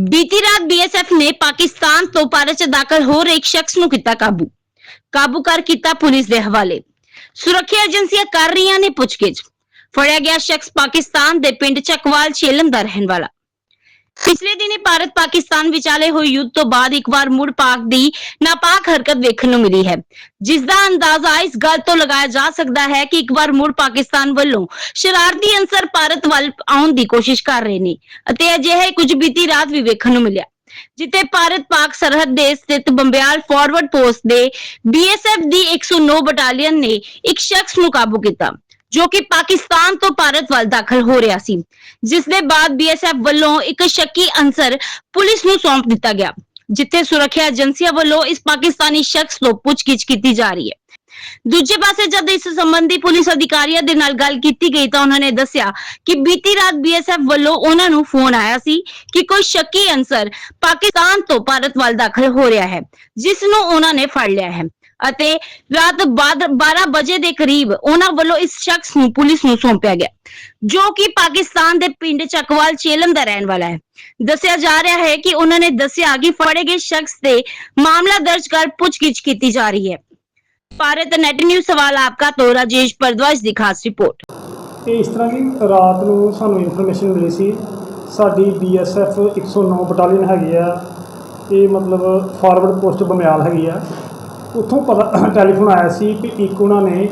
ਬੀਤੀ ਰਾਤ ਬੀਐਸਐਫ ਨੇ ਪਾਕਿਸਤਾਨ ਤੋਂ ਭਾਰਤ 'ਚ ਦਾਖਲ ਹੋ ਰਹੇ ਇੱਕ ਸ਼ਖਸ ਨੂੰ ਕੀਤਾ ਕਾਬੂ। ਕਾਬੂ ਕਰ ਕੀਤਾ ਪੁਲਿਸ ਦੇ ਹਵਾਲੇ। ਸੁਰੱਖਿਆ ਏਜੰਸੀਆਂ ਕਰ ਰਹੀਆਂ ਨੇ ਪੁੱਛਗਿੱਛ। ਫੜਿਆ ਗਿਆ ਸ਼ਖਸ ਪਾਕਿਸਤਾਨ ਦੇ ਪਿੰਡ ਚੱਕਵਾਲ ਛੇਲਮ ਦਾ ਰਹਿਣ ਵਾਲਾ। ਪਿਛਲੇ ਦਿਨੀ ਭਾਰਤ ਪਾਕਿਸਤਾਨ ਵਿਚਾਲੇ ਹੋਏ ਯੁੱਧ ਤੋਂ ਬਾਅਦ ਇੱਕ ਵਾਰ ਮੁੜ ਪਾਕ ਦੀ ਨਾਪਾਕ ਹਰਕਤ ਵੇਖਣ ਨੂੰ ਮਿਲੀ ਹੈ। ਜਿਸ ਦਾ ਅੰਦਾਜ਼ਾ ਇਸ ਗੱਲ ਤੋਂ ਲਗਾਇਆ ਜਾ ਸਕਦਾ ਹੈ ਕਿ ਇੱਕ ਵਾਰ ਮੁੜ ਪਾਕਿਸਤਾਨ ਵੱਲੋਂ ਸ਼ਰਾਰਤੀ ਅੰਸਰ ਭਾਰਤ ਵੱਲ ਆਉਣ ਦੀ ਕੋਸ਼ਿਸ਼ ਕਰ ਰਹੇ ਨੇ ਅਤੇ ਅਜਿਹਾ ਕੁਝ ਬੀਤੀ ਰਾਤ ਵੀ ਵੇਖਣ ਨੂੰ ਮਿਲਿਆ। ਜਿੱਥੇ ਭਾਰਤ ਪਾਕ ਸਰਹੱਦ ਦੇ ਸਥਿਤ ਬੰਬਿਆਲ ਫਾਰਵਰਡ ਪੋਸਟ ਦੇ ਬੀਐਸਐਫ ਦੀ 109 ਬਟਾਲੀਅਨ ਨੇ ਇੱਕ ਸ਼ਖਸ ਨੂੰ ਕਾਬੂ ਕੀਤਾ। ਜੋ ਕਿ ਪਾਕਿਸਤਾਨ ਤੋਂ ਭਾਰਤ ਵੱਲ ਦਾਖਲ ਹੋ ਰਿਹਾ ਸੀ। ਜਿਸ ਦੇ ਬਾਅਦ ਬੀਐਸਐਫ ਵੱਲੋਂ ਇੱਕ ਸ਼ੱਕੀ ਅੰਸਰ ਪੁਲਿਸ ਨੂੰ ਸੌਂਪ ਦਿੱਤਾ ਗਿਆ, ਜਿੱਥੇ ਸੁਰੱਖਿਆ ਏਜੰਸੀਆਂ ਵੱਲੋਂ ਇਸ ਪਾਕਿਸਤਾਨੀ ਸ਼ਖਸ ਤੋਂ ਪੁੱਛਗਿੱਛ ਕੀਤੀ ਜਾ ਰਹੀ ਹੈ। ਦੂਜੇ ਪਾਸੇ ਜਦ ਇਸ ਸੰਬੰਧੀ ਪੁਲਿਸ ਅਧਿਕਾਰੀਆਂ ਦੇ ਨਾਲ ਗੱਲ ਕੀਤੀ ਗਈ ਤਾਂ ਉਹਨਾਂ ਨੇ ਦੱਸਿਆ ਕਿ ਬੀਤੀ ਰਾਤ ਬੀਐਸਐਫ ਵੱਲੋਂ ਉਹਨਾਂ ਨੂੰ ਫੋਨ ਆਇਆ ਸੀ ਕਿ ਕੋਈ ਸ਼ੱਕੀ ਅੰਸਰ ਪਾਕਿਸਤਾਨ ਤੋਂ ਭਾਰਤ ਵੱਲ ਦਾਖਲ ਹੋ ਰਿਹਾ ਹੈ, ਜਿਸ ਨੂੰ ਉਹਨਾਂ ਨੇ ਫੜ ਲਿਆ ਹੈ। ਅਤੇ ਰਾਤ 12 ਵਜੇ ਦੇ ਕਰੀਬ ਉਹਨਾਂ ਵੱਲੋਂ ਇਸ ਸ਼ਖਸ ਨੂੰ ਪੁਲਿਸ ਨੂੰ ਸੌਂਪਿਆ ਗਿਆ, ਜੋ ਕਿ ਪਾਕਿਸਤਾਨ ਦੇ ਪਿੰਡ ਚੱਕਵਾਲ ਚੇਲਮ ਦਾ ਰਹਿਣ ਵਾਲਾ ਹੈ। ਦੱਸਿਆ ਜਾ ਰਿਹਾ ਹੈ ਕਿ ਉਹਨਾਂ ਨੇ ਦੱਸਿਆ ਕਿ ਫੜੇ ਗਏ ਸ਼ਖਸ ਤੇ ਮਾਮਲਾ ਦਰਜ ਕਰ ਪੁੱਛਗਿੱਛ ਕੀਤੀ ਜਾ ਰਹੀ ਹੈ। ਭਾਰਤ ਨੈਟ ਨਿਊਜ਼ ਸਵਾਲ ਆਪਕਾ ਤੋਂ ਰਾਜੇਸ਼ ਪਰਦਵਾਜ ਦੀ ਖਾਸ ਰਿਪੋਰਟ। ਇਹ ਇਸ ਤਰ੍ਹਾਂ ਕਿ ਰਾਤ ਨੂੰ ਸਾਨੂੰ ਇਨਫੋਰਮੇਸ਼ਨ ਮਿਲੀ ਸੀ, ਸਾਡੀ ਬੀਐਸਐਫ 109 ਬਟਾਲੀਅਨ ਹੈਗੀ ਆ, ਇਹ ਮਤਲਬ ਫਾਰਵਰਡ ਪੋਸਟ ਬਮਿਆਲ ਹੈਗੀ ਆ। ਉੱਥੋਂ ਪਤਾ ਟੈਲੀਫੋਨ ਆਇਆ ਸੀ ਕਿ ਇੱਕ ਉਹਨਾਂ ਨੇ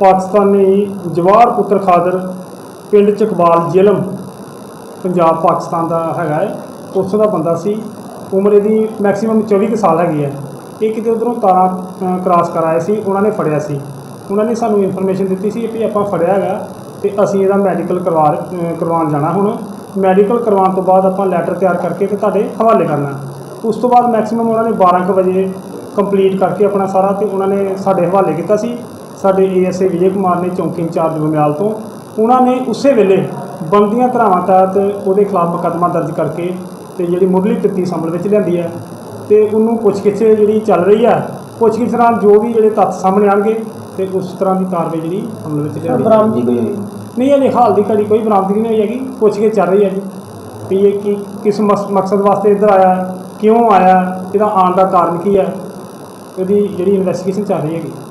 ਪਾਕਿਸਤਾਨੀ ਜਵਾਹਰ ਪੁੱਤਰ ਖਾਦਰ ਪਿੰਡ ਚਕਵਾਲ ਜ਼ਿਲਮ, ਪੰਜਾਬ, ਪਾਕਿਸਤਾਨ ਦਾ ਹੈਗਾ ਹੈ। ਉੱਥੋਂ ਦਾ ਬੰਦਾ ਸੀ। ਉਮਰ ਇਹਦੀ ਮੈਕਸਿਮਮ 24 ਕੁ ਸਾਲ ਹੈਗੀ ਹੈ। ਇਹ ਕਿਤੇ ਉਧਰੋਂ ਤਾਰਾਂ ਕ੍ਰਾਸ ਕਰ ਸੀ, ਉਹਨਾਂ ਨੇ ਫੜਿਆ ਸੀ। ਉਹਨਾਂ ਨੇ ਸਾਨੂੰ ਇਨਫੋਰਮੇਸ਼ਨ ਦਿੱਤੀ ਸੀ ਕਿ ਆਪਾਂ ਫੜਿਆ ਹੈਗਾ ਤੇ ਅਸੀਂ ਇਹਦਾ ਮੈਡੀਕਲ ਕਰਵਾ ਕਰਵਾਉਣ ਜਾਣਾ ਹੁਣ। ਮੈਡੀਕਲ ਕਰਵਾਉਣ ਤੋਂ ਬਾਅਦ ਆਪਾਂ ਲੈਟਰ ਤਿਆਰ ਕਰਕੇ ਤੇ ਤੁਹਾਡੇ ਹਵਾਲੇ ਕਰਨਾ। ਉਸ ਤੋਂ ਬਾਅਦ ਮੈਕਸਿਮਮ ਉਹਨਾਂ ਨੇ 12 ਕੁ ਵਜੇ ਕੰਪਲੀਟ ਕਰਕੇ ਆਪਣਾ ਸਾਰਾ ਤੇ ਉਹਨਾਂ ਨੇ ਸਾਡੇ ਹਵਾਲੇ ਕੀਤਾ ਸੀ। ਸਾਡੇ ਏਐਸਏ ਵਿਜੇ ਕੁਮਾਰ ਨੇ ਚੌਂਕੀ ਇੰਚਾਰਜ ਬਮਿਆਲ ਤੋਂ। ਉਹਨਾਂ ਨੇ ਉਸੇ ਵੇਲੇ ਬੰਦੀਆਂ ਧਾਰਾਵਾਂ ਤਹਿਤ ਉਹਦੇ ਖਿਲਾਫ ਮੁਕੱਦਮਾ ਦਰਜ ਕਰਕੇ ਤੇ ਜਿਹੜੀ ਮੁੱਢਲੀ ਤਫਤੀਸ਼ ਅਮਲ ਵਿੱਚ ਲਿਆਂਦੀ ਹੈ ਤੇ ਉਹਨੂੰ ਪੁੱਛਗਿੱਛ ਜਿਹੜੀ ਚੱਲ ਰਹੀ ਆ ਪੁੱਛਗਿੱਛ ਦੌਰਾਨ ਜੋ ਵੀ ਜਿਹੜੇ ਤੱਥ ਸਾਹਮਣੇ ਆਣਗੇ ਤੇ ਉਸ ਤਰ੍ਹਾਂ ਦੀ ਕਾਰਵਾਈ ਜਿਹੜੀ ਅਮਲ ਵਿੱਚ ਲਿਆਂਦੀ ਬਰਾਮਦੀ ਕੋਈ ਨਹੀਂ। ਅਜੇ ਹਾਲ ਦੀ ਘੜੀ ਕੋਈ ਬਰਾਮਦਗੀ ਨਹੀਂ ਹੋਈ ਹੈਗੀ ਪੁੱਛਗਿੱਛ ਚੱਲ ਰਹੀ ਹੈ ਜੀ। ਵੀ ਇਹ ਕੀ ਕਿਸ ਮਕਸਦ ਵਾਸਤੇ ਇੱਧਰ ਆਇਆ ਹੈ, ਕਿਉਂ ਆਇਆ ਇਹਦਾ ਆਉਣ ਦਾ ਕਾਰਨ ਕੀ ਹੈ ਉਹਦੀ ਜਿਹੜੀ ਇਨਵੈਸਟੀਗੇਸ਼ਨ ਚੱਲ ਰਹੀ ਹੈਗੀ।